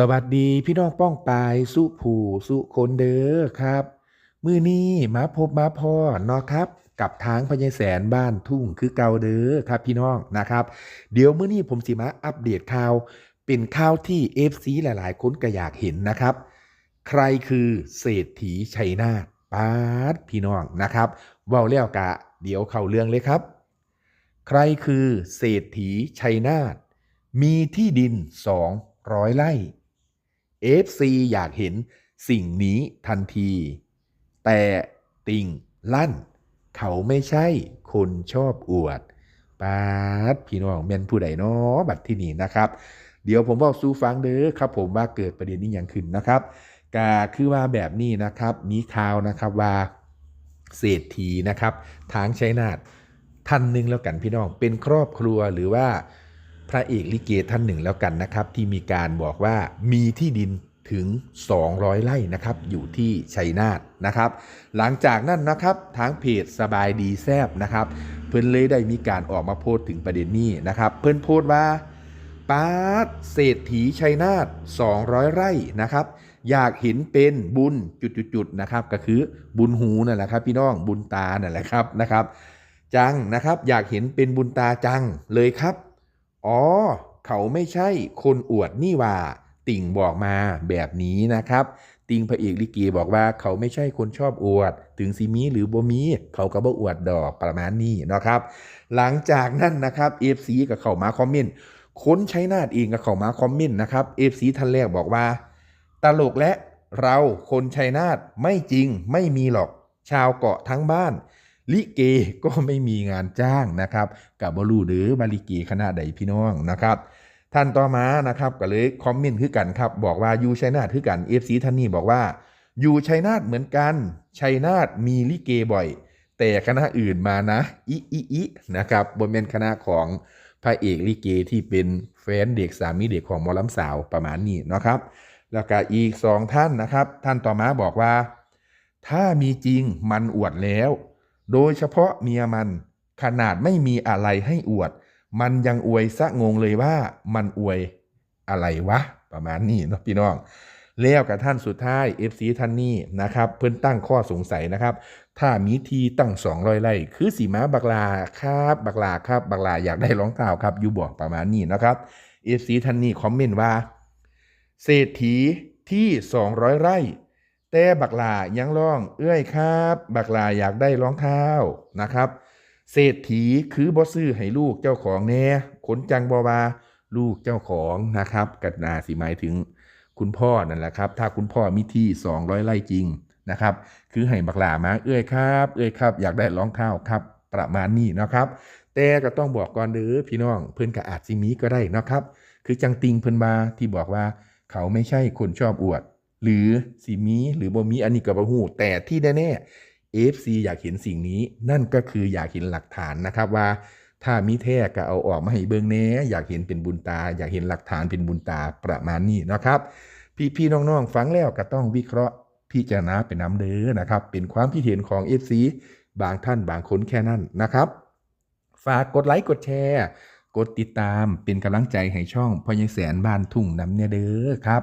สวัสดีพี่น้องป้องปายสุผูสุคนเด้อครับ มือนี้มาพบมาพ่อเนาะครับ กับทางพญายแสนบ้านทุ่งคือเก่าเด้อครับพี่น้องนะครับ เดี๋ยวมื้อนี้ผมสิมาอัปเดตข่าว เป็นข่าวที่ FC หลาย ๆ คนก็อยากเห็นนะครับ ใครคือเศรษฐีชัยนาทปาดพี่น้องนะครับเว้าแล้วกะ เดี๋ยวเข้าเรื่องเลยครับ ใครคือเศรษฐีชัยนาทมีที่ดิน200ไร่ FC อยากเห็นสิ่งนี้ทันที แต่ติงลั่น เขาไม่ใช่คนชอบอวดปาดพี่น้องแม่นผู้ใดเนาะบัดที่นี่นะครับ เดี๋ยวผมบอกสู้ฟังเด้อครับ ผมว่าเกิดประเด็นนี้อย่างขึ้นนะครับกาคือว่าแบบนี้นะครับ มีข่าวนะครับว่าเศรษฐีนะครับ ทางชัยนาทท่านหนึ่งแล้วกันพี่น้องเป็นครอบครัวหรือว่า พระเอกลิเกท่านหนึ่งแล้วกันนะครับ ที่มีการบอกว่ามีที่ดินถึง 200 ไร่นะครับอยู่ที่ชัยนาทนะครับ หลังจากนั้นนะครับทางเพจสบายดีแซบนะครับ เพิ่นเลยได้มีการออกมาโพสต์ถึงประเด็นนี้นะครับ เพิ่นโพสต์ว่าป้าเศรษฐีชัยนาท200 ไร่นะครับ อยากเห็นเป็นบุญจุดๆๆนะครับ ก็คือบุญหูนั่นแหละครับ พี่น้องบุญตานั่นแหละครับนะครับ จังนะครับ อยากเห็นเป็นบุญตาจังเลยครับ อ๋อ เขาไม่ใช่คนอวดนี่ว่า ติ่งบอกมาแบบนี้นะครับ ติ่งพระเอกลิเกบอกว่าเขาไม่ใช่คนชอบอวด ถึงซีมีหรือบ่มี เขาก็บ่อวดดอกประมาณนี้นะครับ หลังจากนั้นนะครับ FC ก็เขามาคอมเมนต์คนใช้นาดเองก็เขามาคอมเมนต์นะครับ FC ท่านแรกบอกว่า ตลกและเราคนชัยนาทไม่จริงไม่มีหรอก ชาวเกาะทั้งบ้าน ลิเกก็ไม่มีงานจ้างนะครับกับบรูหรือบาลิเกคณะใดพี่น้องนะครับท่านต่อมานะครับก็เลยคอมเมนต์คือกันครับบอกว่ายูชัยนาทคือกันเอฟซีท่านนี้บอกว่าอยู่ชัยนาทเหมือนกันชัยนาทมีลิเกบ่อย แต่คณะอื่นมานะอิอิอินะครับบนเป็นคณะของพระเอกลิเกที่เป็นแฟนเด็กสามีเด็กของมอลำสาวประมาณนี้นะครับ แล้วก็อีกสองท่านนะครับ ท่านต่อมาบอกว่า ถ้ามีจริงมันอวดแล้ว โดยเฉพาะเมียมัน ขนาดไม่มีอะไรให้อวด มันยังอวยซะงงเลยว่ามันอวยอะไรวะ ประมาณนี้เนาะพี่น้อง แล้วกับท่านสุดท้าย FC ท่านนี้นะครับ เพิ่นตั้งข้อสงสัยนะครับ ถ้ามีทีตั้ง200ไร่คือสีม้าบักลาครับบักลาครับบักลาอยากได้รองเท้าครับอยู่บอกประมาณนี้นะครับ FC ท่านนี้คอมเมนต์ว่า เศรษฐีที่ 200 ไร่ แต่บักลายังร้อง เอื้อยครับ บักลาอยากได้รองเท้านะครับเศรษฐีคือบ่ซื้อให้ลูกเจ้าของแน่ขนจังบวาลูกเจ้าของนะครับกันาสิหมายถึงคุณพ่อนั่นแหละครับ ถ้าคุณพ่อมีที่ 200ไร่จริงนะครับ คือให้บักลามาเอื้อยครับ เอื้อยครับ อยากได้รองเท้าครับ ประมาณนี้นะครับ แต่ก็ต้องบอกก่อนเด้อพี่น้องเพิ่อนก็อาจสิมีก็ได้นะครับ คือจังติงเพิ่นมาที่บอกว่า เขาไม่ใช่คนชอบอวด หรือสีมีหรือบ่มีอันนี้ก็บ่ฮู้แต่ที่แน่ๆ FC อยากเห็นสิ่งนี้ นั่นก็คืออยากเห็นหลักฐานนะครับว่า ถ้ามีแท้ก็เอาออกมาให้เบิ่งแน่อยากเห็นเป็นบุญตา อยากเห็นหลักฐานเป็นบุญตาประมาณนี้นะครับ พี่ๆน้องๆฟังแล้วก็ต้องวิเคราะห์พิจารณาเป็นน้ำเด้อนะครับ เป็นความคิดเห็นของ FC บางท่านบางคนแค่นั้นนะครับฝากกดไลค์กดแชร์กดติดตามเป็นกำลังใจให้ช่องพอยังแสนบ้านทุ่งน้ำเนี่ยเด้อครับ